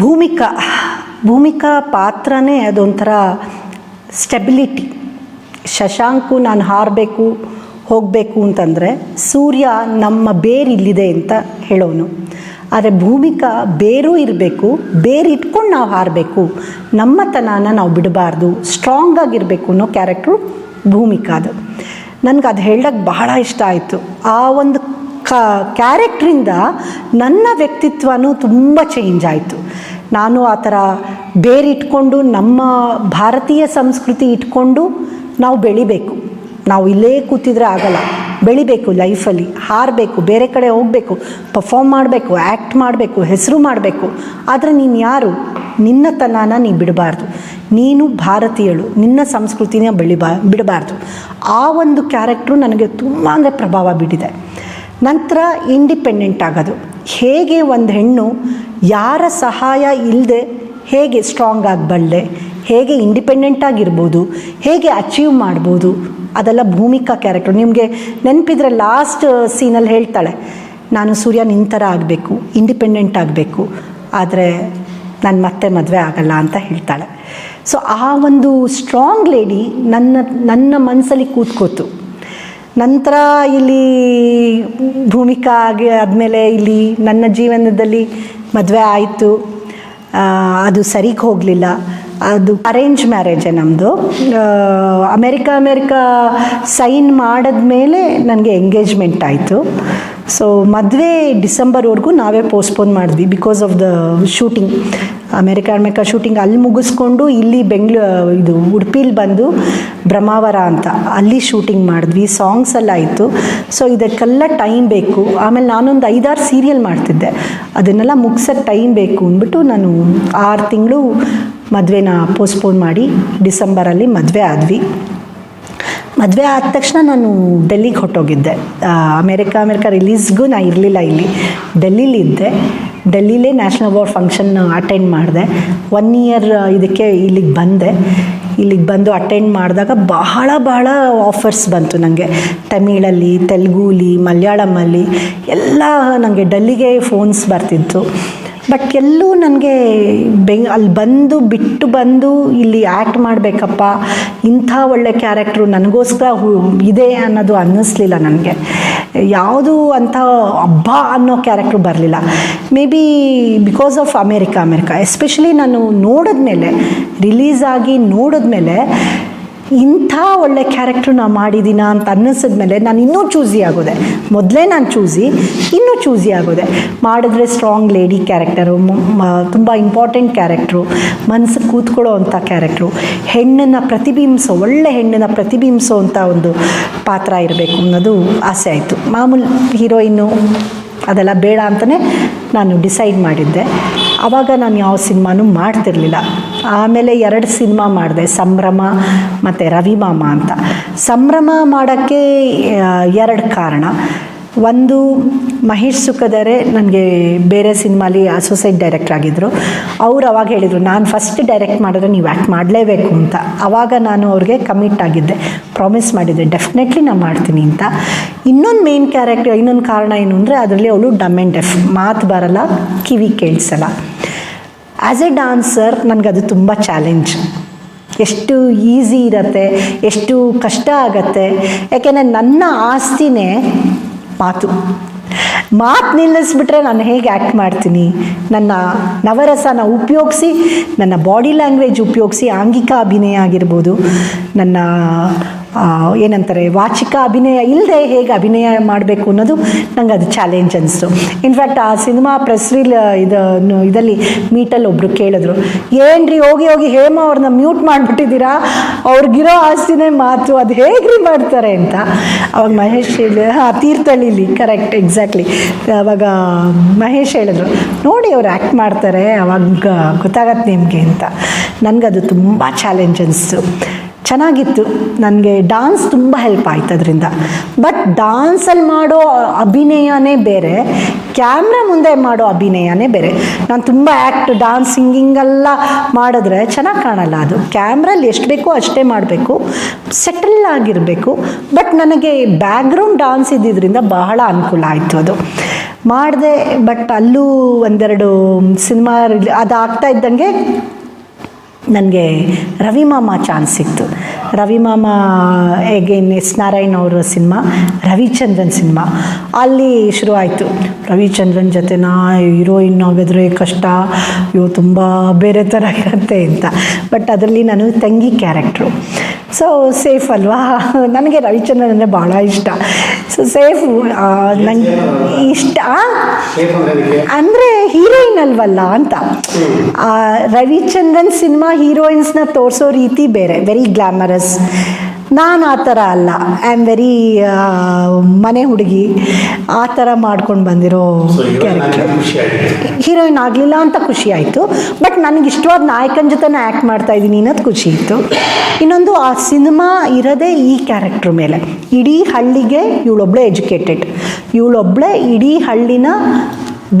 ಭೂಮಿಕಾ ಭೂಮಿಕಾ ಪಾತ್ರನೇ ಅದೊಂಥರ ಸ್ಟೆಬಿಲಿಟಿ ಶಶಾಂಕು ನಾನು ಹಾರಬೇಕು, ಹೋಗಬೇಕು ಅಂತಂದರೆ ಸೂರ್ಯ ನಮ್ಮ ಬೇರಿಲ್ಲಿದೆ ಅಂತ ಹೇಳೋನು. ಆದರೆ ಭೂಮಿಕಾ ಬೇರೂ ಇರಬೇಕು, ಬೇರಿಟ್ಕೊಂಡು ನಾವು ಹಾರಬೇಕು. ನಮ್ಮತನನ ನಾವು ಬಿಡಬಾರ್ದು ಸ್ಟ್ರಾಂಗ್ ಆಗಿರಬೇಕು ಅನ್ನೋ ಕ್ಯಾರೆಕ್ಟ್ರು ಭೂಮಿಕಾದು ನನಗೆ ಅದು ಹೇಳಕ್ಕೆ ಬಹಳ ಇಷ್ಟ ಆಯಿತು. ಆ ಒಂದು ಕ, ಕ್ಯಾರೆಕ್ಟ್ರಿಂದ ನನ್ನ ವ್ಯಕ್ತಿತ್ವನೂ ತುಂಬ ಚೇಂಜ್ ಆಯಿತು. ನಾನು ಆ ಥರ ಬೇರಿಟ್ಕೊಂಡು ನಮ್ಮ ಭಾರತೀಯ ಸಂಸ್ಕೃತಿ ಇಟ್ಕೊಂಡು ನಾವು ಬೆಳಿಬೇಕು. ನಾವು ಇಲ್ಲೇ ಕೂತಿದ್ರೆ ಆಗಲ್ಲ. ಬೆಳಿಬೇಕು ಲೈಫಲ್ಲಿ ಹಾರಬೇಕು, ಬೇರೆ ಕಡೆ ಹೋಗಬೇಕು ಪರ್ಫಾರ್ಮ್ ಮಾಡಬೇಕು ಆ್ಯಕ್ಟ್ ಮಾಡಬೇಕು, ಹೆಸರು ಮಾಡಬೇಕು. ಆದರೆ ನೀನು ಯಾರು? ನಿನ್ನತನನ ನೀ ಬಿಡಬಾರ್ದು. ನೀನು ಭಾರತೀಯಳು. ನಿನ್ನ ಸಂಸ್ಕೃತಿನ ಬೆಳಿಬಾ, ಬಿಡಬಾರ್ದು. ಆ ಒಂದು ಕ್ಯಾರೆಕ್ಟ್ರು ನನಗೆ ತುಂಬ ಅಂದರೆ ಪ್ರಭಾವ ಬೀರಿದೆ ನಂತರ ಇಂಡಿಪೆಂಡೆಂಟ್ ಆಗೋದು. ಹೇಗೆ ಒಂದು ಹೆಣ್ಣು ಯಾರ ಸಹಾಯ ಇಲ್ಲದೆ ಹೇಗೆ ಸ್ಟ್ರಾಂಗ್ ಆಗಬಲ್ಲೆ ಹೇಗೆ ಇಂಡಿಪೆಂಡೆಂಟ್ ಆಗಿರ್ಬೋದು, ಹೇಗೆ ಅಚೀವ್ ಮಾಡ್ಬೋದು, ಅದೆಲ್ಲ ಭೂಮಿಕಾ ಕ್ಯಾರೆಕ್ಟರ್ ನಿಮಗೆ ನೆನಪಿದ್ರೆ ಲಾಸ್ಟ್ ಸೀನಲ್ಲಿ ಹೇಳ್ತಾಳೆ, ನಾನು ಸೂರ್ಯ ನಿಂತರ ಆಗಬೇಕು ಇಂಡಿಪೆಂಡೆಂಟ್ ಆಗಬೇಕು, ಆದರೆ ನಾನು ಮತ್ತೆ ಮದುವೆ ಆಗಲ್ಲ ಅಂತ ಹೇಳ್ತಾಳೆ. ಸೊ ಆ ಒಂದು ಸ್ಟ್ರಾಂಗ್ ಲೇಡಿ ನನ್ನ ನನ್ನ ಮನಸ್ಸಲ್ಲಿ ಕೂತ್ಕೋತು. ನಂತರ ಇಲ್ಲಿ ಭೂಮಿಕಾ ಆಗಿ ಆದಮೇಲೆ ಇಲ್ಲಿ ನನ್ನ ಜೀವನದಲ್ಲಿ ಮದುವೆ ಆಯಿತು. ಅದು ಸರಿಗೆ ಹೋಗಲಿಲ್ಲ. ಅದು ಅರೇಂಜ್ ಮ್ಯಾರೇಜೇ ನಮ್ಮದು ಅಮೇರಿಕ, ಅಮೇರಿಕಾ ಸೈನ್ ಮಾಡಿದ ಮೇಲೆ ನನಗೆ ಎಂಗೇಜ್ಮೆಂಟ್ ಆಯಿತು. ಸೊ ಮದುವೆ ಡಿಸೆಂಬರ್ವರೆಗೂ ನಾವೇ ಪೋಸ್ಟ್ಪೋನ್ ಮಾಡಿದ್ವಿ because of the shooting America America shooting ಅಲ್ಲಿ ಮುಗಿಸ್ಕೊಂಡು ಇಲ್ಲಿ ಬೆಂಗ್ಳೂ ಇದು ಉಡುಪಿಲಿ ಬಂದು ಬ್ರಹ್ಮಾವರ ಅಂತ ಅಲ್ಲಿ ಶೂಟಿಂಗ್ ಮಾಡಿದ್ವಿ. ಸಾಂಗ್ಸ್ ಎಲ್ಲ ಆಯಿತು. ಸೊ ಇದಕ್ಕೆಲ್ಲ ಟೈಮ್ ಬೇಕು. ಆಮೇಲೆ ನಾನೊಂದು ಐದಾರು ಸೀರಿಯಲ್ ಮಾಡ್ತಿದ್ದೆ. ಅದನ್ನೆಲ್ಲ ಮುಗ್ಸೋಕ್ಕೆ ಟೈಮ್ ಬೇಕು ಅಂದ್ಬಿಟ್ಟು ನಾನು ಆರು ತಿಂಗಳು ಮದುವೆನ ಪೋಸ್ಟ್ಪೋನ್ ಮಾಡಿ ಡಿಸೆಂಬರಲ್ಲಿ ಮದುವೆ ಆದ್ವಿ. ಮದುವೆ ಆದ ತಕ್ಷಣ ನಾನು ಡೆಲ್ಲಿಗೆ ಹೊಟ್ಟೋಗಿದ್ದೆ ಅಮೇರಿಕಾ ಅಮೇರಿಕಾ ರಿಲೀಸ್ಗೂ ನಾನು ಇರಲಿಲ್ಲ ಇಲ್ಲಿ. ಡೆಲ್ಲಿಲಿ ಇದ್ದೆ ಡೆಲ್ಲಿಲೇ ನ್ಯಾಷನಲ್ ಅವಾರ್ಡ್ ಫಂಕ್ಷನ್ ಅಟೆಂಡ್ ಮಾಡಿದೆ. ಒನ್ ಇಯರ್ ಇದಕ್ಕೆ ಇಲ್ಲಿಗೆ ಬಂದೆ. ಇಲ್ಲಿಗೆ ಬಂದು ಅಟೆಂಡ್ ಮಾಡಿದಾಗ ಬಹಳ ಬಹಳ ಆಫರ್ಸ್ ಬಂತು ನನಗೆ ತಮಿಳಲ್ಲಿ, ತೆಲುಗುಲಿ ಮಲಯಾಳಮಲ್ಲಿ ಎಲ್ಲ ನನಗೆ ಡೆಲ್ಲಿಗೆ ಫೋನ್ಸ್ ಬರ್ತಿತ್ತು. ಬಟ್ ಎಲ್ಲೂ ನನಗೆ ಬೆಂಗ್, ಅಲ್ಲಿ ಬಂದು, ಬಿಟ್ಟು ಬಂದು ಇಲ್ಲಿ ಆ್ಯಕ್ಟ್ ಮಾಡಬೇಕಪ್ಪ, ಇಂಥ ಒಳ್ಳೆ ಕ್ಯಾರೆಕ್ಟ್ರು ನನಗೋಸ್ಕರ ಇದೆ ಅನ್ನೋದು ಅನ್ನಿಸ್ಲಿಲ್ಲ ನನಗೆ. ಯಾವುದು ಅಂಥ ಹಬ್ಬ ಅನ್ನೋ ಕ್ಯಾರೆಕ್ಟ್ರು ಬರಲಿಲ್ಲ. Maybe because of America America especially ನಾನು ನೋಡಿದ್ಮೇಲೆ ರಿಲೀಸ್ ಆಗಿ ನೋಡಿದ್ಮೇಲೆ ಇಂಥ ಒಳ್ಳೆ ಕ್ಯಾರೆಕ್ಟ್ರು ನಾ ಮಾಡಿದ್ದೀನ ಅಂತ ಅನ್ನಿಸಿದ ಮೇಲೆ ನಾನು ಇನ್ನೂ ಚೂಸಿ ಆಗೋದೆ. ಮೊದಲೇ ನಾನು ಚೂಸಿ ಇನ್ನೂ ಚೂಸಿ ಆಗೋದೆ. ಮಾಡಿದ್ರೆ ಸ್ಟ್ರಾಂಗ್ ಲೇಡಿ ಕ್ಯಾರೆಕ್ಟರು ತುಂಬ ಇಂಪಾರ್ಟೆಂಟ್ ಕ್ಯಾರೆಕ್ಟ್ರು ಮನಸ್ಸು ಕೂತ್ಕೊಳ್ಳೋ ಅಂಥ ಕ್ಯಾರೆಕ್ಟ್ರು ಹೆಣ್ಣನ್ನು ಪ್ರತಿಬಿಂಬಿಸೋ, ಒಳ್ಳೆ ಹೆಣ್ಣನ್ನು ಪ್ರತಿಬಿಂಬಿಸೋ ಅಂಥ ಒಂದು ಪಾತ್ರ ಇರಬೇಕು ಅನ್ನೋದು ಆಸೆ ಆಯಿತು. ಮಾಮೂಲಿ ಹೀರೋಯಿನ್ನು ಅದೆಲ್ಲ ಬೇಡ ಅಂತಲೇ ನಾನು ಡಿಸೈಡ್ ಮಾಡಿದ್ದೆ. ಆವಾಗ ನಾನು ಯಾವ ಸಿನಿಮಾನೂ ಮಾಡ್ತಿರ್ಲಿಲ್ಲ. ಆಮೇಲೆ ಎರಡು ಸಿನಿಮಾ ಮಾಡಿದೆ, ಸಂಭ್ರಮ ಮತ್ತು ರವಿಮಾಮ ಅಂತ. ಸಂಭ್ರಮ ಮಾಡೋಕ್ಕೆ ಎರಡು ಕಾರಣ. ಒಂದು ಮಹೇಶ್ ಸುಖದರೆ ನನಗೆ ಬೇರೆ ಸಿನಿಮಾಲಿ ಅಸೋಸಿಯೇಟ್ ಡೈರೆಕ್ಟರ್ ಆಗಿದ್ದರು ಅವ್ರು ಅವಾಗ ಹೇಳಿದರು, ನಾನು ಫಸ್ಟ್ ಡೈರೆಕ್ಟ್ ಮಾಡಿದ್ರೆ ನೀವು ಆ್ಯಕ್ಟ್ ಮಾಡಲೇಬೇಕು ಅಂತ. ಆವಾಗ ನಾನು ಅವ್ರಿಗೆ ಕಮಿಟ್ ಆಗಿದ್ದೆ. ಪ್ರಾಮಿಸ್ ಮಾಡಿದ್ದೆ ಡೆಫಿನೆಟ್ಲಿ ನಾನು ಮಾಡ್ತೀನಿ ಅಂತ. ಇನ್ನೊಂದು ಮೇನ್ ಕ್ಯಾರೆಕ್ಟರ್ ಇನ್ನೊಂದು ಕಾರಣ ಏನು ಅಂದರೆ ಅದರಲ್ಲಿ ಅವಳು ಡಮ್ ಆ್ಯಂಡ್ ಡೆಫ್ ಮಾತು ಬರಲ್ಲ, ಕಿವಿ ಕೇಳಿಸಲ್ಲ. ಆ್ಯಸ್ ಎ ಡಾನ್ಸರ್ ಅದು ತುಂಬ ಚಾಲೆಂಜ್ ಎಷ್ಟು ಈಸಿ ಇರತ್ತೆ, ಎಷ್ಟು ಕಷ್ಟ ಆಗತ್ತೆ. ಯಾಕೆಂದರೆ ನನ್ನ ಆಸ್ತಿನೇ ಮಾತು. ಮಾತು ನಿಲ್ಲಿಸ್ಬಿಟ್ರೆ ನಾನು ಹೇಗೆ ಆ್ಯಕ್ಟ್ ಮಾಡ್ತೀನಿ? ನನ್ನ ನವರಸನ ಉಪಯೋಗಿಸಿ, ನನ್ನ ಬಾಡಿ ಲ್ಯಾಂಗ್ವೇಜ್ ಉಪಯೋಗಿಸಿ ಆಂಗಿಕ ಅಭಿನಯ ಆಗಿರ್ಬೋದು, ನನ್ನ ಏನಂತಾರೆ, ವಾಚಿಕ ಅಭಿನಯ ಇಲ್ಲದೆ ಹೇಗೆ ಅಭಿನಯ ಮಾಡಬೇಕು ಅನ್ನೋದು ನಂಗೆ ಅದು ಚಾಲೆಂಜ್ ಅನಿಸ್ತು. ಇನ್ಫ್ಯಾಕ್ಟ್ ಆ ಸಿನಿಮಾ ಪ್ರೆಸ್ ರೀಲ್ ಇದು ಇದರಲ್ಲಿ ಮೀಟಲ್ಲಿ ಒಬ್ಬರು ಕೇಳಿದ್ರು, ಏನ್ರಿ ಹೋಗಿ ಹೋಗಿ ಹೇಮ ಅವ್ರನ್ನ ಮ್ಯೂಟ್ ಮಾಡಿಬಿಟ್ಟಿದ್ದೀರಾ? ಅವ್ರಿಗಿರೋ ಆಸ್ತಿನೇ ಮಾತು, ಅದು ಹೇಗ್ರಿ ಮಾಡ್ತಾರೆ? ಅಂತ. ಅವಾಗ ಮಹೇಶ್ ಹೇಳಿ, ಹಾಂ ತೀರ್ಥಳ್ಳಿಲಿ ಕರೆಕ್ಟ್ ಎಕ್ಸಾಕ್ಟ್ಲಿ ಅವಾಗ ಮಹೇಶ್ ಹೇಳಿದ್ರು, ನೋಡಿ ಅವ್ರು ಆ್ಯಕ್ಟ್ ಮಾಡ್ತಾರೆ, ಅವಾಗ ಗೊತ್ತಾಗತ್ತೆ ನಿಮಗೆ ಅಂತ. ನನಗದು ತುಂಬ ಚಾಲೆಂಜ್ ಚೆನ್ನಾಗಿತ್ತು. ನನಗೆ ಡಾನ್ಸ್ ತುಂಬ ಹೆಲ್ಪ್ ಆಯ್ತು ಅದರಿಂದ. ಬಟ್ ಡಾನ್ಸಲ್ಲಿ ಮಾಡೋ ಅಭಿನಯನೇ ಬೇರೆ. ಕ್ಯಾಮ್ರಾ ಮುಂದೆ ಮಾಡೋ ಅಭಿನಯನೇ ಬೇರೆ. ನಾನು ತುಂಬ ಆ್ಯಕ್ಟ್ ಡಾನ್ಸ್ ಸಿಂಗಿಂಗೆಲ್ಲ ಮಾಡಿದ್ರೆ ಚೆನ್ನಾಗಿ ಕಾಣಲ್ಲ ಅದು. ಕ್ಯಾಮ್ರಲ್ಲಿ ಎಷ್ಟು ಬೇಕೋ ಅಷ್ಟೇ ಮಾಡಬೇಕು. ಸೆಟಲ್ ಆಗಿರಬೇಕು. ಬಟ್ ನನಗೆ ಬ್ಯಾಕ್ಗ್ರೌಂಡ್ ಡಾನ್ಸ್ ಇದ್ದಿದ್ದರಿಂದ ಬಹಳ ಅನುಕೂಲ ಆಯಿತು ಅದು. ಮಾಡಿದೆ ಬಟ್ ಅಲ್ಲೂ ಒಂದೆರಡು ಸಿನಿಮಾ ಅದು ಆಗ್ತಾ ಇದ್ದಂಗೆ ನನಗೆ ರವಿ ಮಾಮ ಚಾನ್ಸ್ ಸಿಕ್ತು. ರವಿ ಮಾಮ ಎಗೇನ್ ಎಸ್ ನಾರಾಯಣ್ ಅವರ ಸಿನಿಮಾ, ರವಿಚಂದ್ರನ್ ಸಿನಿಮಾ. ಅಲ್ಲಿ ಶುರು ಆಯಿತು ರವಿಚಂದ್ರನ್ ಜೊತೆನ ಹೀರೋಯಿನ್ ಆಗಿದ್ರೆ ಕಷ್ಟ ಇವು ತುಂಬ ಬೇರೆ ಥರ ಇರುತ್ತೆ ಅಂತ. ಬಟ್ ಅದರಲ್ಲಿ ನಾನು ತಂಗಿ ಕ್ಯಾರೆಕ್ಟ್ರು ಸೊ ಸೇಫ್ ಅಲ್ವಾ? ನನಗೆ ರವಿಚಂದ್ರನ್ ಅಂದರೆ ಭಾಳ ಇಷ್ಟ. ಸೊ ಸೇಫ್ ನಂಗೆ ಇಷ್ಟ. ಅಂದರೆ ಹೀರೋಯಿನ್ ಅಲ್ವಲ್ಲ ಅಂತ. ರವಿಚಂದ್ರನ್ ಸಿನಿಮಾ ಹೀರೋಯಿನ್ಸ್ನ ತೋರಿಸೋ ರೀತಿ ಬೇರೆ ವೆರಿ ಗ್ಲಾಮರಸ್ ನಾನು ಆ ಥರ ಅಲ್ಲ. ಐ ಆಮ್ ವೆರಿ ಮನೆ ಹುಡುಗಿ. ಆ ಥರ ಮಾಡ್ಕೊಂಡು ಬಂದಿರೋ ಕ್ಯಾರೆಕ್ಟರ್ ಹೀರೋಯಿನ್ ಆಗಲಿಲ್ಲ ಅಂತ ಖುಷಿ ಆಯಿತು. ಬಟ್ ನನಗೆ ಇಷ್ಟವಾದ ನಾಯಕನ ಜೊತೆನೇ ಆ್ಯಕ್ಟ್ ಮಾಡ್ತಾ ಇದ್ದೀನಿ ಅನ್ನೋದು ಖುಷಿ ಇತ್ತು. ಇನ್ನೊಂದು ಆ ಸಿನಿಮಾ ಇರೋದೇ ಈ ಕ್ಯಾರೆಕ್ಟ್ರ್ ಮೇಲೆ. ಇಡೀ ಹಳ್ಳಿಗೆ ಇವಳೊಬ್ಳೆ ಎಜುಕೇಟೆಡ್ ಇವಳೊಬ್ಳೆ ಇಡೀ ಹಳ್ಳಿನ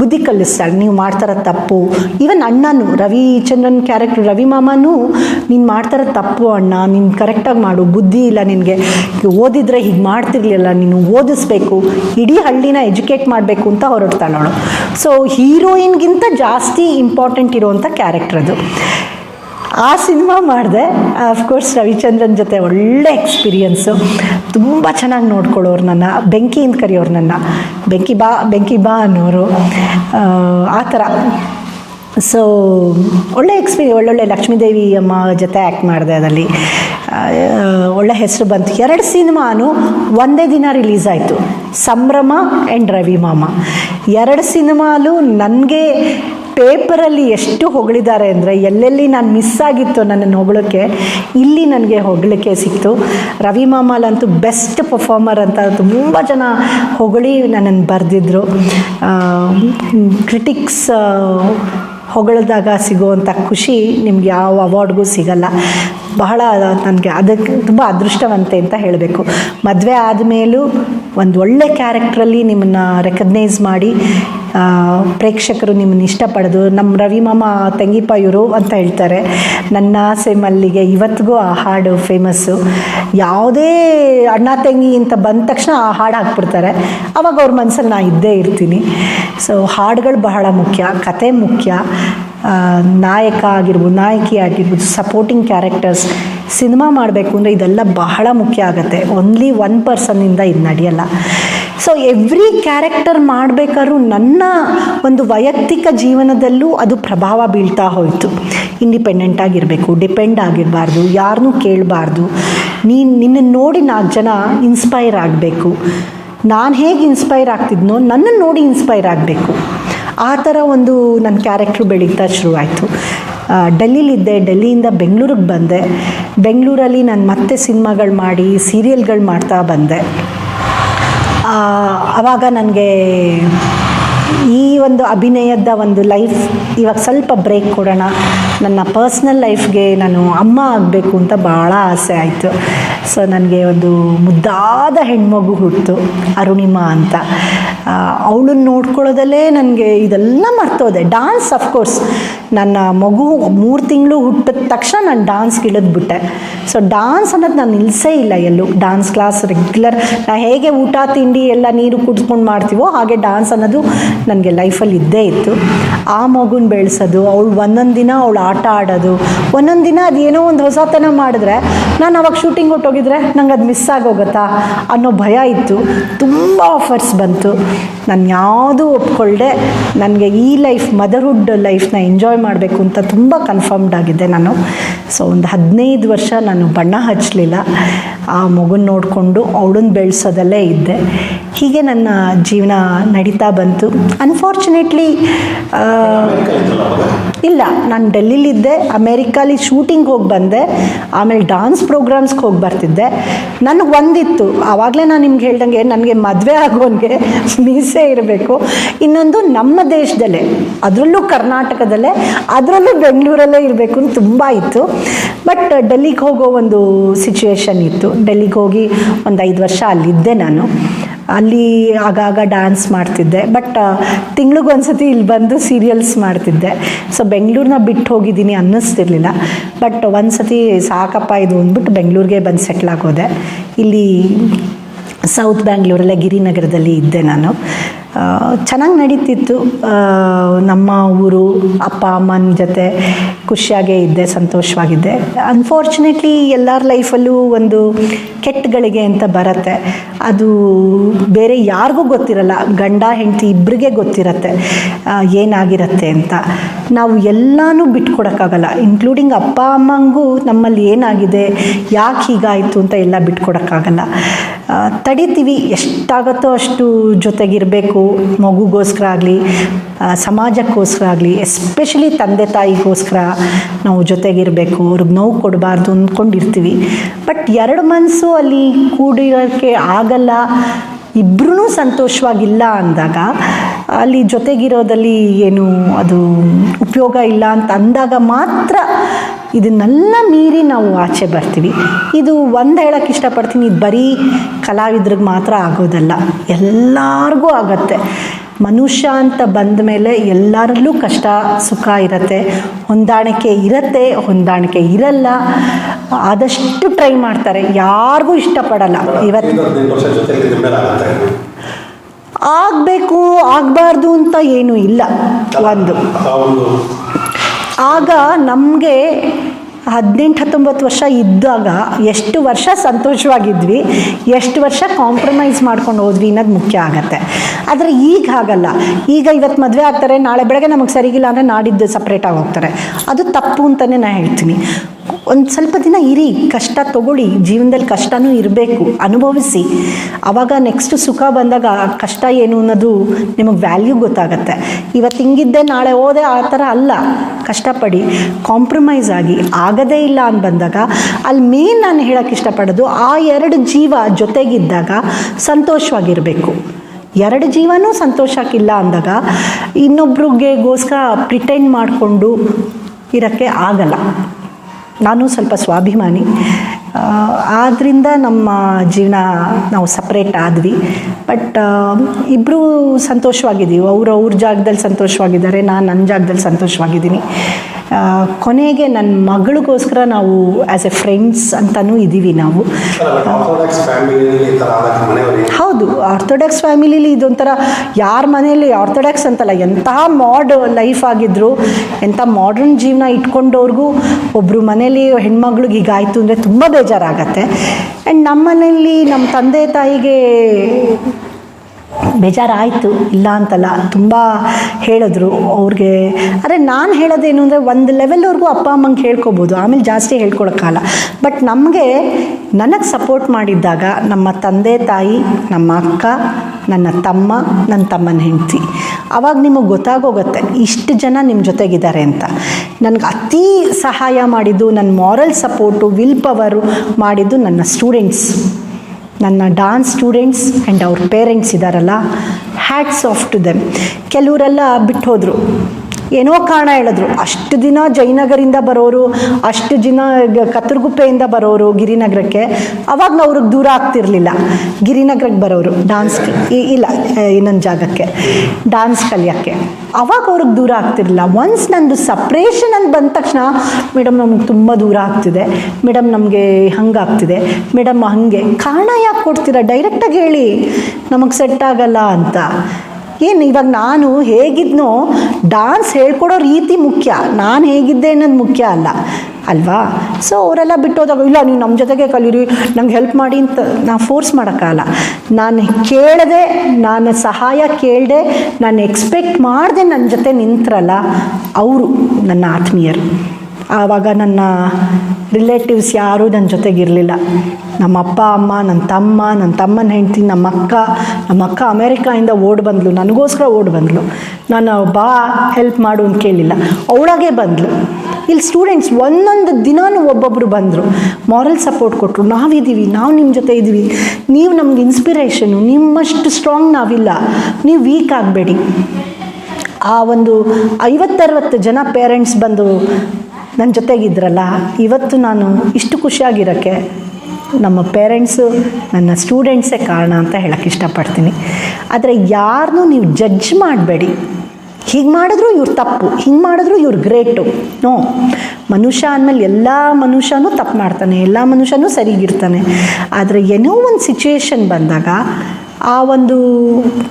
ಬುದ್ಧಿ ಕಲಿಸ್ತಾಳೆ. ನೀವು ಮಾಡ್ತಾರ ತಪ್ಪು. ಈವನ್ ಅಣ್ಣನೂ ರವಿಚಂದ್ರನ್ ಕ್ಯಾರೆಕ್ಟರ್ ರವಿ ಮಾಮನೂ, ನೀನು ಮಾಡ್ತಾರ ತಪ್ಪು ಅಣ್ಣ, ನೀನು ಕರೆಕ್ಟಾಗಿ ಮಾಡು, ಬುದ್ಧಿ ಇಲ್ಲ ನಿನಗೆ. ಓದಿದ್ರೆ ಹೀಗೆ ಮಾಡ್ತಿರ್ಲಿಲ್ಲ, ನೀನು ಓದಿಸ್ಬೇಕು. ಇಡೀ ಹಳ್ಳಿನ ಎಜುಕೇಟ್ ಮಾಡಬೇಕು ಅಂತ ಹೊರಡ್ತಾಳೆ ಅವಳು. ಸೊ ಹೀರೋಯಿನ್ಗಿಂತ ಜಾಸ್ತಿ ಇಂಪಾರ್ಟೆಂಟ್ ಇರುವಂಥ ಕ್ಯಾರೆಕ್ಟರ್ ಅದು. ಆ ಸಿನಿಮಾ ಮಾಡಿದೆ. ಅಫ್ಕೋರ್ಸ್ ರವಿಚಂದ್ರನ್ ಜೊತೆ ಒಳ್ಳೆ ಎಕ್ಸ್ಪೀರಿಯೆನ್ಸು ತುಂಬ ಚೆನ್ನಾಗಿ ನೋಡ್ಕೊಳ್ಳೋರು ನನ್ನ ಬೆಂಕಿ ಅಂತ ಕರೆಯೋರು ನನ್ನ. ಬೆಂಕಿ ಬಾ ಬೆಂಕಿ ಬಾ ಅನ್ನೋರು. ಆ, ಥರ. ಸೊ ಒಳ್ಳೆ ಎಕ್ಸ್ಪೀರಿ ಒಳ್ಳೊಳ್ಳೆ ಲಕ್ಷ್ಮೀದೇವಿ ಅಮ್ಮ ಜೊತೆ ಆ್ಯಕ್ಟ್ ಮಾಡಿದೆ ಅದರಲ್ಲಿ. ಒಳ್ಳೆ ಹೆಸರು ಬಂತು. ಎರಡು ಸಿನಿಮಾನು ಒಂದೇ ದಿನ ರಿಲೀಸ್ ಆಯಿತು. ಸಂಭ್ರಮ ಆ್ಯಂಡ್ ರವಿ ಮಾಮ ಎರಡು ಸಿನಿಮಾಲು ನನಗೆ ಪೇಪರಲ್ಲಿ ಎಷ್ಟು ಹೊಗಳಿದ್ದಾರೆ ಅಂದರೆ ಎಲ್ಲೆಲ್ಲಿ ನಾನು ಮಿಸ್ ಆಗಿತ್ತು ನನ್ನನ್ನು ಹೊಗಳಕ್ಕೆ, ಇಲ್ಲಿ ನನಗೆ ಹೊಗಳಕ್ಕೆ ಸಿಕ್ತು. ರವಿ ಮಾಮಲಂತೂ ಬೆಸ್ಟ್ ಪರ್ಫಾರ್ಮರ್ ಅಂತ ತುಂಬ ಜನ ಹೊಗಳಿ ನನ್ನನ್ನು ಬರೆದಿದ್ರು. ಕ್ರಿಟಿಕ್ಸ್ ಹೊಗಳಿದಾಗ ಸಿಗುವಂಥ ಖುಷಿ ನಿಮ್ಗೆ ಯಾವ ಅವಾರ್ಡ್ಗೂ ಸಿಗಲ್ಲ. ಬಹಳ ನನಗೆ ಅದಕ್ಕೆ ತುಂಬ ಅದೃಷ್ಟವಂತೆ ಅಂತ ಹೇಳಬೇಕು. ಮದುವೆ ಆದಮೇಲೂ ಒಂದು ಒಳ್ಳೆ ಕ್ಯಾರೆಕ್ಟ್ರಲ್ಲಿ ನಿಮ್ಮನ್ನು ರೆಕಗ್ನೈಸ್ ಮಾಡಿ ಪ್ರೇಕ್ಷಕರು ನಿಮ್ಮನ್ನು ಇಷ್ಟಪಡೋದು. ನಮ್ಮ ರವಿ ಮಾಮ ತಂಗಿಪ ಇವರು ಅಂತ ಹೇಳ್ತಾರೆ. ನನ್ನ ಆಸೆ ಮಲ್ಲಿಗೆ ಇವತ್ತಿಗೂ ಆ ಹಾಡು ಫೇಮಸ್ಸು ಯಾವುದೇ ಅಣ್ಣ ತಂಗಿ ಅಂತ ಬಂದ ತಕ್ಷಣ ಆ ಹಾಡು ಹಾಕ್ಬಿಡ್ತಾರೆ. ಅವಾಗ ಅವ್ರ ಮನಸ್ಸಲ್ಲಿ ನಾ ಇದ್ದೇ ಇರ್ತೀನಿ. ಸೊ ಹಾಡುಗಳು ಬಹಳ ಮುಖ್ಯ, ಕತೆ ಮುಖ್ಯ. ನಾಯಕ ಆಗಿರ್ಬೋದು, ನಾಯಕಿ ಆಗಿರ್ಬೋದು ಸಪೋರ್ಟಿಂಗ್ ಕ್ಯಾರೆಕ್ಟರ್ಸ್ ಸಿನಿಮಾ ಮಾಡಬೇಕು ಅಂದರೆ ಇದೆಲ್ಲ ಬಹಳ ಮುಖ್ಯ ಆಗುತ್ತೆ. ಓನ್ಲಿ ಒನ್ ಪರ್ಸನ್ನಿಂದ ಇದು ನಡೆಯಲ್ಲ. ಸೊ ಎವ್ರಿ ಕ್ಯಾರೆಕ್ಟರ್ ಮಾಡಬೇಕಾದ್ರೂ ನನ್ನ ಒಂದು ವೈಯಕ್ತಿಕ ಜೀವನದಲ್ಲೂ ಅದು ಪ್ರಭಾವ ಬೀಳ್ತಾ ಹೋಯಿತು. ಇಂಡಿಪೆಂಡೆಂಟ್ ಆಗಿರಬೇಕು ಡಿಪೆಂಡ್ ಆಗಿರಬಾರ್ದು ಯಾರನ್ನೂ ಕೇಳಬಾರ್ದು. ನೀನು, ನಿನ್ನ ನೋಡಿ ನಾಲ್ಕು ಜನ ಇನ್ಸ್ಪೈರ್ ಆಗಬೇಕು. ನಾನು ಹೇಗೆ ಇನ್ಸ್ಪೈರ್ ಆಗ್ತಿದ್ನೋ ನನ್ನನ್ನು ನೋಡಿ ಇನ್ಸ್ಪೈರ್ ಆಗಬೇಕು. ಆ ಥರ ಒಂದು ನನ್ನ ಕ್ಯಾರೆಕ್ಟ್ರು ಬೆಳೀತಾ ಶುರುವಾಯಿತು. ಡೆಲ್ಲಿಲಿದ್ದೆ, ಡೆಲ್ಲಿಯಿಂದ ಬೆಂಗಳೂರಿಗೆ ಬಂದೆ. ಬೆಂಗಳೂರಲ್ಲಿ ನಾನು ಮತ್ತೆ ಸಿನಿಮಾಗಳು ಮಾಡಿ ಸೀರಿಯಲ್ಗಳು ಮಾಡ್ತಾ ಬಂದೆ. ಆವಾಗ ನನಗೆ ಒಂದು ಅಭಿನಯದ ಒಂದು ಲೈಫ್ ಇವಾಗ ಸ್ವಲ್ಪ ಬ್ರೇಕ್ ಕೊಡೋಣ. ನನ್ನ ಪರ್ಸ್ನಲ್ ಲೈಫ್ಗೆ ನಾನು ಅಮ್ಮ ಆಗಬೇಕು ಅಂತ ಭಾಳ ಆಸೆ ಆಯಿತು. ಸೊ ನನಗೆ ಒಂದು ಮುದ್ದಾದ ಹೆಣ್ಮಗು ಹುಟ್ಟಿತು ಅರುಣಿಮಾ ಅಂತ. ಅವಳನ್ನ ನೋಡ್ಕೊಳ್ಳೋದಲ್ಲೇ ನನಗೆ ಇದೆಲ್ಲ ಮರ್ತೋದೆ. ಡಾನ್ಸ್ ಅಫ್ಕೋರ್ಸ್ ನನ್ನ ಮಗು ಮೂರು ತಿಂಗಳು ಹುಟ್ಟಿದ ತಕ್ಷಣ ನಾನು ಡಾನ್ಸ್ಗೆ ಇಳಿದ್ಬಿಟ್ಟೆ ಸೊ ಡಾನ್ಸ್ ಅನ್ನೋದು ನಾನು ನಿಲ್ಲಿಸೇ ಇಲ್ಲ ಎಲ್ಲೂ. ಡಾನ್ಸ್ ಕ್ಲಾಸ್ ರೆಗ್ಯುಲರ್ ನಾನು ಹೇಗೆ ಊಟ, ತಿಂಡಿ, ಎಲ್ಲ ನೀರು ಕುಡಿಸ್ಕೊಂಡು ಮಾಡ್ತೀವೋ ಹಾಗೆ ಡಾನ್ಸ್ ಅನ್ನೋದು ನನಗೆ ಲೈಫಲ್ಲಿ ಇದ್ದೇ ಇತ್ತು. ಆ ಮಗುನ ಬೆಳೆಸೋದು, ಅವಳು ಒಂದೊಂದು ದಿನ ಅವಳು ಆಟ ಆಡೋದು, ಒಂದೊಂದು ದಿನ ಅದೇನೋ ಒಂದು ಹೊಸತನ ಮಾಡಿದ್ರೆ, ನಾನು ಅವಾಗ ಶೂಟಿಂಗ್ ಹೊಟ್ಟೋಗಿದ್ರೆ ನಂಗೆ ಅದು ಮಿಸ್ ಆಗೋಗುತ್ತಾ ಅನ್ನೋ ಭಯ ಇತ್ತು. ತುಂಬ ಆಫರ್ಸ್ ಬಂತು. ನಾನು ಯಾವುದೂ ಒಪ್ಕೊಳ್ಳದೆ ನನಗೆ ಈ ಲೈಫ್ ಮದರ್ಹುಡ್ ಲೈಫ್ನ ಎಂಜಾಯ್ ಮಾಡಬೇಕು ಅಂತ ತುಂಬ ಕನ್ಫರ್ಮ್ಡ್ ಆಗಿದ್ದೆ ನಾನು. ಸೊ ಒಂದು ಹದಿನೈದು ವರ್ಷ ನಾನು ಬಣ್ಣ ಹಚ್ಚಲಿಲ್ಲ ಆ ಮಗುನ ನೋಡಿಕೊಂಡು ಅವಳನ್ನ ಬೆಳೆಸೋದಲ್ಲೇ ಇದ್ದೆ. ಹೀಗೆ ನನ್ನ ಜೀವನ ನಡೀತಾ ಬಂತು. ಅನ್ಫಾರ್ಚುನೇಟ್ಲಿ ಇಲ್ಲ, ನಾನು ಡೆಲ್ಲಿಲಿದ್ದೆ, ಅಮೇರಿಕಾಲಿ ಶೂಟಿಂಗ್ ಹೋಗಿ ಬಂದೆ, ಆಮೇಲೆ ಡಾನ್ಸ್ ಪ್ರೋಗ್ರಾಮ್ಸ್ಗೆ ಹೋಗಿ ಬರ್ತಿದ್ದೆ. ನನಗೆ ಒಂದಿತ್ತು ಆವಾಗಲೇ ನಾನು ನಿಮ್ಗೆ ಹೇಳ್ದಂಗೆ ನನಗೆ ಮದುವೆ ಆಗೋನ್ಗೆ ಮೀಸೆ ಇರಬೇಕು. ಇನ್ನೊಂದು ನಮ್ಮ ದೇಶದಲ್ಲೇ, ಅದರಲ್ಲೂ ಕರ್ನಾಟಕದಲ್ಲೇ, ಅದರಲ್ಲೂ ಬೆಂಗಳೂರಲ್ಲೇ ಇರಬೇಕು ಅಂತ ತುಂಬ ಇತ್ತು. ಬಟ್ ಡೆಲ್ಲಿಗೆ ಹೋಗೋ ಒಂದು ಸಿಚುವೇಶನ್ ಇತ್ತು. ಡೆಲ್ಲಿಗೆ ಹೋಗಿ ಒಂದು ಐದು ವರ್ಷ ಅಲ್ಲಿದ್ದೆ ನಾನು. ಅಲ್ಲಿ ಆಗಾಗ ಡ್ಯಾನ್ಸ್ ಮಾಡ್ತಿದ್ದೆ. ಬಟ್ ತಿಂಗಳಿಗೊಂದ್ಸತಿ ಇಲ್ಲಿ ಬಂದು ಸೀರಿಯಲ್ಸ್ ಮಾಡ್ತಿದ್ದೆ. ಸೊ ಬೆಂಗಳೂರನ್ನ ಬಿಟ್ಟು ಹೋಗಿದ್ದೀನಿ ಅನ್ನಿಸ್ತಿರ್ಲಿಲ್ಲ. ಬಟ್ ಒಂದು ಸತಿ ಸಾಕಪ್ಪ ಇದು ಅಂದ್ಬಿಟ್ಟು ಬೆಂಗಳೂರಿಗೆ ಬಂದು ಸೆಟ್ಲ್ ಆಗೋದೆ ಇಲ್ಲಿ ಸೌತ್ ಬ್ಯಾಂಗ್ಳೂರಲ್ಲೇ ಗಿರಿನಗರದಲ್ಲಿ ಇದ್ದೆ ನಾನು. ಚೆನ್ನಾಗಿ ನಡೀತಿತ್ತು. ನಮ್ಮ ಊರು ಅಪ್ಪ, ಅಮ್ಮನ ಜೊತೆ ಖುಷಿಯಾಗೇ ಇದ್ದೆ, ಸಂತೋಷವಾಗಿದ್ದೆ. ಅನ್ಫಾರ್ಚುನೇಟ್ಲಿ ಎಲ್ಲರ ಲೈಫಲ್ಲೂ ಒಂದು ಕೆಟ್ಟಗಳಿಗೆ ಅಂತ ಬರುತ್ತೆ. ಅದು ಬೇರೆ ಯಾರಿಗೂ ಗೊತ್ತಿರಲ್ಲ. ಗಂಡ, ಹೆಂಡತಿ ಇಬ್ಬರಿಗೆ ಗೊತ್ತಿರತ್ತೆ. ಏನಾಗಿರತ್ತೆ ಅಂತ. ನಾವು ಎಲ್ಲನೂ ಬಿಟ್ಕೊಡೋಕ್ಕಾಗಲ್ಲ ಇನ್ಕ್ಲೂಡಿಂಗ್ ಅಪ್ಪ ಅಮ್ಮಂಗೂ ನಮ್ಮಲ್ಲಿ ಏನಾಗಿದೆ, ಯಾಕೆ ಹೀಗಾಯಿತು ಅಂತ ಎಲ್ಲ ಬಿಟ್ಕೊಡೋಕ್ಕಾಗಲ್ಲ. ತಡಿತೀವಿ, ಎಷ್ಟಾಗತ್ತೋ ಅಷ್ಟು ಜೊತೆಗಿರಬೇಕು, ಮಗುಗೋಸ್ಕರ ಆಗಲಿ ಸಮಾಜಕ್ಕೋಸ್ಕರ ಆಗಲಿ ಎಸ್ಪೆಷಲಿ ತಂದೆ ತಾಯಿಗೋಸ್ಕರ ನಾವು ಜೊತೆಗಿರಬೇಕು, ಅವ್ರಿಗೆ ನೋವು ಕೊಡಬಾರ್ದು ಅಂದ್ಕೊಂಡಿರ್ತೀವಿ ಬಟ್ ಎರಡು ಮನಸ್ಸು ಅಲ್ಲಿ ಕೂಡಿರೋಕ್ಕೆ ಆಗಲ್ಲ ಇಬ್ಬರೂ ಸಂತೋಷವಾಗಿಲ್ಲ ಅಂದಾಗ ಅಲ್ಲಿ ಜೊತೆಗಿರೋದಲ್ಲಿ ಏನು ಅದು ಉಪಯೋಗ ಇಲ್ಲ ಅಂತ ಅಂದಾಗ ಮಾತ್ರ ಇದನ್ನೆಲ್ಲ ಮೀರಿ ನಾವು ಆಚೆ ಬರ್ತೀವಿ. ಇದು ಒಂದು ಹೇಳಕ್ಕೆ ಇಷ್ಟಪಡ್ತೀನಿ, ಇದು ಬರೀ ಕಲಾವಿದ್ರಿಗೆ ಮಾತ್ರ ಆಗೋದಲ್ಲ. ಎಲ್ಲರಿಗೂ ಆಗತ್ತೆ. ಮನುಷ್ಯ ಅಂತ ಬಂದ ಮೇಲೆ ಎಲ್ಲರಲ್ಲೂ ಕಷ್ಟ, ಸುಖ ಇರುತ್ತೆ. ಹೊಂದಾಣಿಕೆ ಇರುತ್ತೆ, ಹೊಂದಾಣಿಕೆ ಇರಲ್ಲ. ಆದಷ್ಟು ಟ್ರೈ ಮಾಡ್ತಾರೆ. ಯಾರಿಗೂ ಇಷ್ಟಪಡಲ್ಲ. ಇವತ್ತು ಈಗ ಹದಿನೆಂಟು ವರ್ಷ ಜೊತೆಲಿದ್ದ ಮೇಲೆ ಆಗುತ್ತೆ ಆಗಬೇಕು ಆಗಬಾರ್ದು ಅಂತ ಏನೂ ಇಲ್ಲ. ಒಂದು. ಆಗ ನಮಗೆ ಹದಿನೆಂಟು ಹತ್ತೊಂಬತ್ತು ವರ್ಷ ಇದ್ದಾಗ ಎಷ್ಟು ವರ್ಷ ಸಂತೋಷವಾಗಿದ್ವಿ ಎಷ್ಟು ವರ್ಷ ಕಾಂಪ್ರಮೈಸ್ ಮಾಡ್ಕೊಂಡು ಹೋದ್ವಿ ಅನ್ನೋದು ಮುಖ್ಯ ಆಗತ್ತೆ. ಆದರೆ ಈಗ ಹಾಗಲ್ಲ. ಈಗ ಇವತ್ತು ಮದುವೆ ಆಗ್ತಾರೆ ನಾಳೆ ಬೆಳಗ್ಗೆ ನಮಗೆ ಸರಿಗಿಲ್ಲ ಅಂದರೆ ನಾಡಿದ್ದು ಸಪ್ರೇಟಾಗಿ ಹೋಗ್ತಾರೆ. ಅದು ತಪ್ಪು ಅಂತಲೇ ನಾನು ಹೇಳ್ತೀನಿ. ಒಂದು ಸ್ವಲ್ಪ ದಿನ ಇರಿ, ಕಷ್ಟ ತಗೊಳ್ಳಿ, ಜೀವನದಲ್ಲಿ ಕಷ್ಟನೂ ಇರಬೇಕು, ಅನುಭವಿಸಿ. ಆವಾಗ ನೆಕ್ಸ್ಟ್ ಸುಖ ಬಂದಾಗ ಕಷ್ಟ ಏನು ಅನ್ನೋದು ನಿಮಗೆ ವ್ಯಾಲ್ಯೂ ಗೊತ್ತಾಗತ್ತೆ. ಇವತ್ತು ಹಿಂಗಿದ್ದೆ, ನಾಳೆ ಹೋದೆ, ಆ ಥರ ಅಲ್ಲ. ಕಷ್ಟಪಡಿ ಕಾಂಪ್ರಮೈಸ್ ಆಗಿ, ಆಗದೇ ಇಲ್ಲ ಅಂತ ಬಂದಾಗ ಅಲ್ಲಿ ಮೇನ್ ನಾನು ಹೇಳೋಕ್ಕೆ ಇಷ್ಟಪಡೋದು, ಆ ಎರಡು ಜೀವ ಜೊತೆಗಿದ್ದಾಗ ಸಂತೋಷವಾಗಿರಬೇಕು. ಎರಡು ಜೀವನೂ ಸಂತೋಷಕ್ಕಿಲ್ಲ ಅಂದಾಗ, ಇನ್ನೊಬ್ರಿಗೆಗೋಸ್ಕರ ಪ್ರಿಟೆಂಡ್ ಮಾಡಿಕೊಂಡು ಇರೋಕ್ಕೆ ಆಗಲ್ಲ. ನಾನು ಸ್ವಲ್ಪ ಸ್ವಾಭಿಮಾನಿ. ಆದ್ದರಿಂದ ನಮ್ಮ ಜೀವನ ನಾವು ಸಪ್ರೇಟ್ ಆದ್ವಿ. ಬಟ್ ಇಬ್ಬರೂ ಸಂತೋಷವಾಗಿದ್ದೀವಿ. ಅವರು ಅವ್ರ ಜಾಗದಲ್ಲಿ ಸಂತೋಷವಾಗಿದ್ದಾರೆ ನಾನು ನನ್ನ ಜಾಗದಲ್ಲಿ ಸಂತೋಷವಾಗಿದ್ದೀನಿ. ಕೊನೆಗೆ ನನ್ನ ಮಗಳಿಗೋಸ್ಕರ ನಾವು ಆ್ಯಸ್ ಎ ಫ್ರೆಂಡ್ಸ್ ಅಂತಲೂ ಇದ್ದೀವಿ ನಾವು. ಹೌದು ಆರ್ಥೋಡಾಕ್ಸ್ ಫ್ಯಾಮಿಲಿಲಿ ಇದೊಂಥರ ಯಾರ ಮನೆಯಲ್ಲಿ ಆರ್ಥೋಡಾಕ್ಸ್ ಅಂತಲ್ಲ ಎಂಥ ಮಾಡ್ ಲೈಫ್ ಆಗಿದ್ರು ಎಂಥ ಮಾಡ್ರನ್ ಜೀವನ ಇಟ್ಕೊಂಡವ್ರಿಗೂ ಒಬ್ಬರು ಮನೇಲಿ ಹೆಣ್ಮಗಳಿಗೆ ಹೀಗಾಯಿತು ಅಂದರೆ ತುಂಬ ಬೇಜಾರಾಗತ್ತೆ. ಆ್ಯಂಡ್ ನಮ್ಮ ಮನೆಯಲ್ಲಿ ನಮ್ಮ ತಂದೆ ತಾಯಿಗೆ ಬೇಜಾರಾಯಿತು, ಇಲ್ಲ ಅಂತಲ್ಲ. ತುಂಬ ಹೇಳಿದ್ರು ಅವ್ರಿಗೆ. ಅಂದರೆ ನಾನು ಹೇಳೋದೇನು ಅಂದರೆ ಒಂದು ಲೆವೆಲ್ವರೆಗೂ ಅಪ್ಪ ಅಮ್ಮಂಗೆ ಹೇಳ್ಕೊಬೋದು. ಆಮೇಲೆ ಜಾಸ್ತಿ ಹೇಳ್ಕೊಳಕ್ಕಾಗಲ್ಲ. ಬಟ್ ನಮಗೆ ನನಗೆ ಸಪೋರ್ಟ್ ಮಾಡಿದ್ದಾಗ ನಮ್ಮ ತಂದೆ ತಾಯಿ, ನಮ್ಮ ಅಕ್ಕ, ನನ್ನ ತಮ್ಮ ನನ್ನ ತಮ್ಮನ ಹೆಂಡತಿ. ಆವಾಗ ನಿಮಗೆ ಗೊತ್ತಾಗೋಗುತ್ತೆ, ಇಷ್ಟು ಜನ ನಿಮ್ಮ ಜೊತೆಗಿದ್ದಾರೆ ಅಂತ. ನನಗೆ ಅತಿ ಸಹಾಯ ಮಾಡಿದ್ದು ನನ್ನ ಮಾರಲ್ ಸಪೋರ್ಟು ವಿಲ್ ಪವರು ಮಾಡಿದ್ದು ನನ್ನ ಸ್ಟೂಡೆಂಟ್ಸ್ ನನ್ನ ಡಾನ್ಸ್ ಸ್ಟೂಡೆಂಟ್ಸ್ ಆ್ಯಂಡ್ ಅವ್ರ ಪೇರೆಂಟ್ಸ್ ಇದ್ದಾರಲ್ಲ ಹ್ಯಾಟ್ಸ್ ಆಫ್ ಟು ದೆಮ್ ಕೆಲವರೆಲ್ಲ ಬಿಟ್ಟು ಹೋದರು ಏನೋ ಕಾರಣ ಹೇಳಿದ್ರು. ಅಷ್ಟು ದಿನ ಜಯನಗರಿಂದ ಬರೋರು, ಅಷ್ಟು ದಿನ ಕತ್ತರಗುಪ್ಪೆಯಿಂದ ಬರೋರು ಗಿರಿನಗರಕ್ಕೆ ಅವಾಗ ಅವ್ರಿಗೆ ದೂರ ಆಗ್ತಿರ್ಲಿಲ್ಲ. ಗಿರಿನಗರಕ್ಕೆ ಬರೋರು ಡಾನ್ಸ್ ಇಲ್ಲ ಇನ್ನೊಂದು ಜಾಗಕ್ಕೆ ಡಾನ್ಸ್ ಕಲಿಯೋಕ್ಕೆ. ಅವಾಗ ಅವ್ರಿಗೆ ದೂರ ಆಗ್ತಿರ್ಲಿಲ್ಲ. ಒನ್ಸ್ ನಂದು ಸಪ್ರೇಷನ್ ಅಂತ ಬಂದ ತಕ್ಷಣ ಮೇಡಮ್ ನಮ್ಗೆ ತುಂಬ ದೂರ ಆಗ್ತಿದೆ. ಮೇಡಮ್ ನಮಗೆ ಹಂಗಾಗ್ತಿದೆ ಮೇಡಮ್ ಹಾಗೆ. ಕಾರಣ ಯಾಕೆ ಕೊಡ್ತೀರಾ? ಡೈರೆಕ್ಟಾಗಿ ಹೇಳಿ, ನಮಗೆ ಸೆಟ್ ಆಗಲ್ಲ ಅಂತ. ಏನು ಇವಾಗ ನಾನು ಹೇಗಿದ್ನೋ ಡಾನ್ಸ್ ಹೇಳ್ಕೊಡೋ ರೀತಿ ಮುಖ್ಯ. ನಾನು ಹೇಗಿದ್ದೆ ಅನ್ನೋದು ಮುಖ್ಯ ಅಲ್ಲ. ಅಲ್ವಾ? ಸೊ ಅವರೆಲ್ಲ ಬಿಟ್ಟೋದಾಗ, ಇಲ್ಲ, ನೀವು ನಮ್ಮ ಜೊತೆಗೆ ಕಲೀರಿ, ನಂಗೆ ಹೆಲ್ಪ್ ಮಾಡಿ ಅಂತ ನಾನು ಫೋರ್ಸ್ ಮಾಡೋಕ್ಕಾಗಲ್ಲ. ನಾನು ಕೇಳದೆ, ನಾನು ಸಹಾಯ ಕೇಳದೆ, ನಾನು ಎಕ್ಸ್ಪೆಕ್ಟ್ ಮಾಡದೆ ನನ್ನ ಜೊತೆ ನಿಂತ್ರಲ್ಲ, ಅವರು ನನ್ನ ಆತ್ಮೀಯರು. ಆವಾಗ ನನ್ನ ರಿಲೇಟಿವ್ಸ್ ಯಾರೂ ನನ್ನ ಜೊತೆಗಿರಲಿಲ್ಲ. ನಮ್ಮ ಅಪ್ಪ, ಅಮ್ಮ ನನ್ನ ತಮ್ಮ ನನ್ನ ತಮ್ಮನ ಹೆಂಡತಿ, ನಮ್ಮ ಅಕ್ಕ ನಮ್ಮ ಅಕ್ಕ ಅಮೇರಿಕಾಯಿಂದ ಓಡ್ ಬಂದ್ಲು. ನನಗೋಸ್ಕರ ಓಡ್ ಬಂದ್ಲು. ನಾನು ಬಾ ಹೆಲ್ಪ್ ಮಾಡು ಅಂತ ಕೇಳಿಲ್ಲ. ಅವಳಾಗೆ ಬಂದ್ಲು. ಇಲ್ಲಿ ಸ್ಟೂಡೆಂಟ್ಸ್ ಒಂದೊಂದು ದಿನವೂ ಒಬ್ಬೊಬ್ಬರು ಬಂದರು. ಮಾರಲ್ ಸಪೋರ್ಟ್ ಕೊಟ್ಟರು ನಾವಿದ್ದೀವಿ, ನಾವು ನಿಮ್ಮ ಜೊತೆ ಇದ್ದೀವಿ. ನೀವು ನಮ್ಗೆ ಇನ್ಸ್ಪಿರೇಷನು ನಿಮ್ಮಷ್ಟು ಸ್ಟ್ರಾಂಗ್ ನಾವಿಲ್ಲ. ನೀವು ವೀಕ್ ಆಗಬೇಡಿ. ಆ ಒಂದು ಐವತ್ತರವತ್ತು ಜನ ಪೇರೆಂಟ್ಸ್ ಬಂದು ನನ್ನ ಜೊತೆಗಿದ್ರಲ್ಲ, ಇವತ್ತು ನಾನು ಇಷ್ಟು ಖುಷಿಯಾಗಿರೋಕ್ಕೆ ನಮ್ಮ ಪೇರೆಂಟ್ಸು ನನ್ನ ಸ್ಟೂಡೆಂಟ್ಸೇ ಕಾರಣ ಅಂತ ಹೇಳೋಕ್ಕೆ ಇಷ್ಟಪಡ್ತೀನಿ. ಆದರೆ ಯಾರನ್ನೂ ನೀವು ಜಡ್ಜ್ ಮಾಡಬೇಡಿ. ಹೀಗೆ ಮಾಡಿದ್ರು ಇವ್ರು ತಪ್ಪು, ಹಿಂಗೆ ಮಾಡಿದ್ರು ಇವ್ರು ಗ್ರೇಟು ನೋ ಮನುಷ್ಯ ಅಂದಮೇಲೆ ಎಲ್ಲ ಮನುಷ್ಯನೂ ತಪ್ಪು ಮಾಡ್ತಾನೆ, ಎಲ್ಲ ಮನುಷ್ಯನೂ ಸರಿಗಿರ್ತಾನೆ ಆದರೆ ಏನೋ ಒಂದು ಸಿಚುವೇಶನ್ ಬಂದಾಗ ಆ ಒಂದು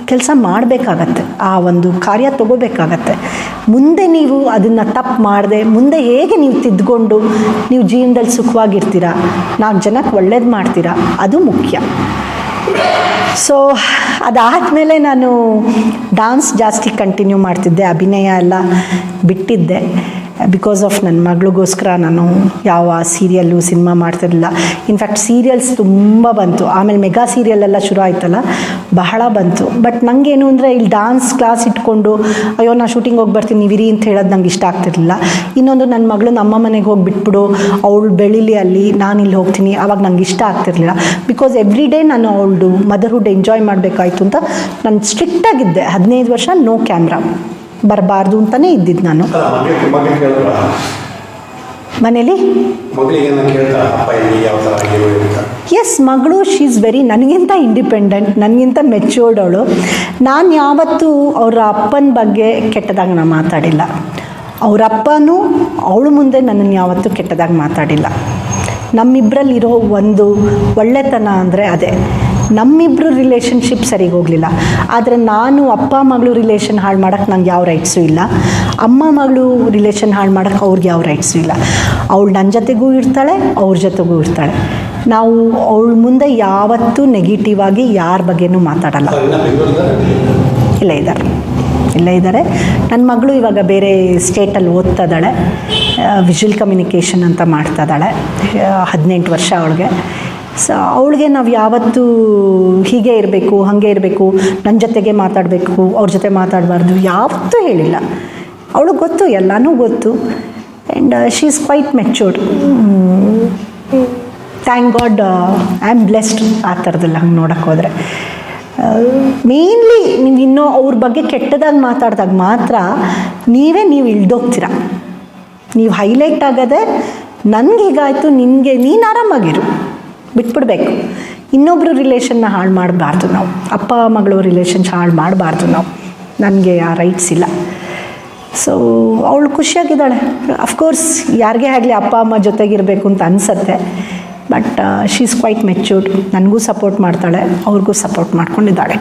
ಕೆಲಸ ಮಾಡಬೇಕಾಗತ್ತೆ. ಆ ಒಂದು ಕಾರ್ಯ ತಗೋಬೇಕಾಗತ್ತೆ. ಮುಂದೆ ನೀವು ಅದನ್ನು ತಪ್ಪು ಮಾಡದೆ, ಮುಂದೆ ಹೇಗೆ ನೀವು ತಿದ್ದುಕೊಂಡು ನೀವು ಜೀವನದಲ್ಲಿ ಸುಖವಾಗಿರ್ತೀರಾ, ನಾಲ್ಕು ಜನಕ್ಕೆ ಒಳ್ಳೇದು ಮಾಡ್ತೀರಾ, ಅದು ಮುಖ್ಯ. ಸೊ ಅದಾದಮೇಲೆ ನಾನು ಡಾನ್ಸ್ ಜಾಸ್ತಿ ಕಂಟಿನ್ಯೂ ಮಾಡ್ತಿದ್ದೆ, ಅಭಿನಯ ಎಲ್ಲ ಬಿಟ್ಟಿದ್ದೆ. ಬಿಕಾಸ್ ಆಫ್ ನನ್ನ ಮಗಳಿಗೋಸ್ಕರ ನಾನು ಯಾವ ಸೀರಿಯಲ್ಲು ಸಿನಿಮಾ ಮಾಡ್ತಿರಲಿಲ್ಲ. ಇನ್ಫ್ಯಾಕ್ಟ್ ಸೀರಿಯಲ್ಸ್ ತುಂಬ ಬಂತು. ಆಮೇಲೆ ಮೆಗಾ ಸೀರಿಯಲ್ ಎಲ್ಲ ಶುರು ಆಯ್ತಲ್ಲ, ಬಹಳ ಬಂತು. ಬಟ್ ನನಗೇನು ಅಂದರೆ, ಇಲ್ಲಿ ಡಾನ್ಸ್ ಕ್ಲಾಸ್ ಇಟ್ಕೊಂಡು, ಅಯ್ಯೋ ನಾನು ಶೂಟಿಂಗ್ ಹೋಗಿ ಬರ್ತೀನಿ ನೀವು ಇರಿ ಅಂತ ಹೇಳೋದು ನಂಗೆ ಇಷ್ಟ ಆಗ್ತಿರಲಿಲ್ಲ. ಇನ್ನೊಂದು ನನ್ನ ಮಗಳು ನಮ್ಮ ಮನೆಗೆ ಹೋಗಿಬಿಟ್ಬಿಡು ಅವಳು ಬೆಳೀಲಿ ಅಲ್ಲಿ, ನಾನು ಇಲ್ಲಿ ಹೋಗ್ತೀನಿ ಆವಾಗ ನಂಗೆ ಇಷ್ಟ ಆಗ್ತಿರಲಿಲ್ಲ. ಬಿಕಾಸ್ ಎವ್ರಿ ಡೇ ನಾನು ಅವಳು ಮದರ್ಹುಡ್ ಎಂಜಾಯ್ ಮಾಡಬೇಕಾಯ್ತು ಅಂತ ನಾನು ಸ್ಟ್ರಿಕ್ಟಾಗಿದ್ದೆ ಹದಿನೈದು ವರ್ಷ ನೋ ಕ್ಯಾಮ್ರಾ ಬರಬಾರ್ದು ಅಂತಲೇ ಇದ್ದಿದ್ದು ನಾನು. ಮನೇಲಿ? ಎಸ್ ಮಗಳು ಶಿ ಈಸ್ ವೆರಿ ನನಗಿಂತ ಇಂಡಿಪೆಂಡೆಂಟ್ ನನಗಿಂತ ಮೆಚ್ಯೂರ್ಡ್ ಅವಳು. ನಾನು ಯಾವತ್ತೂ ಅವರ ಅಪ್ಪನ ಬಗ್ಗೆ ಕೆಟ್ಟದಾಗಿ ನಾನು ಮಾತಾಡಿಲ್ಲ. ಅವ್ರ ಅಪ್ಪನೂ ಅವಳು ಮುಂದೆ ನನ್ನನ್ನು ಯಾವತ್ತೂ ಕೆಟ್ಟದಾಗಿ ಮಾತಾಡಿಲ್ಲ. ನಮ್ಮಿಬ್ಬರಲ್ಲಿರೋ ಒಂದು ಒಳ್ಳೆತನ ಅಂದರೆ ಅದೇ. ನಮ್ಮಿಬ್ಬರು ರಿಲೇಷನ್ಶಿಪ್ ಸರಿಗೆ ಹೋಗಲಿಲ್ಲ. ಆದರೆ ನಾನು ಅಪ್ಪ ಮಗಳು ರಿಲೇಷನ್ ಹಾಳು ಮಾಡೋಕ್ಕೆ ನಂಗೆ ಯಾವ ರೈಟ್ಸು ಇಲ್ಲ. ಅಮ್ಮ ಮಗಳು ರಿಲೇಷನ್ ಹಾಳು ಮಾಡೋಕ್ಕೆ ಅವ್ರಿಗೆ ಯಾವ ರೈಟ್ಸು ಇಲ್ಲ. ಅವಳು ನನ್ನ ಜೊತೆಗೂ ಇರ್ತಾಳೆ ಅವ್ರ ಜೊತೆಗೂ ಇರ್ತಾಳೆ. ನಾವು ಅವಳ ಮುಂದೆ ಯಾವತ್ತೂ ನೆಗೆಟಿವ್ ಆಗಿ ಯಾರ ಬಗ್ಗೆನೂ ಮಾತಾಡಲ್ಲ. ಇಲ್ಲ ಇದ್ದಾರೆ ಇಲ್ಲ ಇದ್ದಾರೆ ನನ್ನ ಮಗಳು ಇವಾಗ ಬೇರೆ ಸ್ಟೇಟಲ್ಲಿ ಓದ್ತಾ ಇದ್ದಾಳೆ ವಿಜುವಲ್ ಕಮ್ಯುನಿಕೇಷನ್ ಅಂತ ಮಾಡ್ತಾ ಇದ್ದಾಳೆ ಹದಿನೆಂಟು ವರ್ಷ ಅವಳಿಗೆ. ಸೊ, ಅವಳಿಗೆ ನಾವು ಯಾವತ್ತೂ ಹೀಗೆ ಇರಬೇಕು, ಹಾಗೆ ಇರಬೇಕು ನನ್ನ ಜೊತೆಗೆ ಮಾತಾಡಬೇಕು, ಅವ್ರ ಜೊತೆ ಮಾತಾಡಬಾರ್ದು, ಯಾವತ್ತೂ ಹೇಳಿಲ್ಲ. ಅವಳಿಗೆ ಗೊತ್ತು, ಎಲ್ಲನೂ ಗೊತ್ತು. And she is quite matured thank God I am blessed ಆ ಥರದಲ್ಲಿ ಹಂಗೆ ನೋಡೋಕ್ಕೆ ಹೋದರೆ. ಮೇನ್ಲಿ ನೀವು ಇನ್ನೂ ಅವ್ರ ಬಗ್ಗೆ ಕೆಟ್ಟದಾಗಿ ಮಾತಾಡಿದಾಗ ಮಾತ್ರ ನೀವೇ ನೀವು ಇಳ್ದೋಗ್ತೀರ. ನೀವು ಹೈಲೈಟ್ ಆಗದೆ, ನನಗೆ ಹೀಗಾಯಿತು, ನಿನಗೆ ನೀನು ಆರಾಮಾಗಿರು. ಬಿಟ್ಬಿಡ್ಬೇಕು. ಇನ್ನೊಬ್ಬರು ರಿಲೇಷನ್ನ ಹಾಳು ಮಾಡಬಾರ್ದು ನಾವು. ಅಪ್ಪ, ಮಗಳು ರಿಲೇಷನ್ಸ್ ಹಾಳು ಮಾಡಬಾರ್ದು ನಾವು. ನನಗೆ ಆ ರೈಟ್ಸ್ ಇಲ್ಲ. ಸೊ ಅವಳು ಖುಷಿಯಾಗಿದ್ದಾಳೆ. ಅಫ್ಕೋರ್ಸ್ ಯಾರಿಗೇ ಆಗಲಿ ಅಪ್ಪ, ಅಮ್ಮ ಜೊತೆಗಿರಬೇಕು ಅಂತ ಅನಿಸತ್ತೆ. But she is quite matured ನನಗೂ ಸಪೋರ್ಟ್ ಮಾಡ್ತಾಳೆ. ಅವ್ರಿಗೂ ಸಪೋರ್ಟ್ ಮಾಡ್ಕೊಂಡಿದ್ದಾಳೆ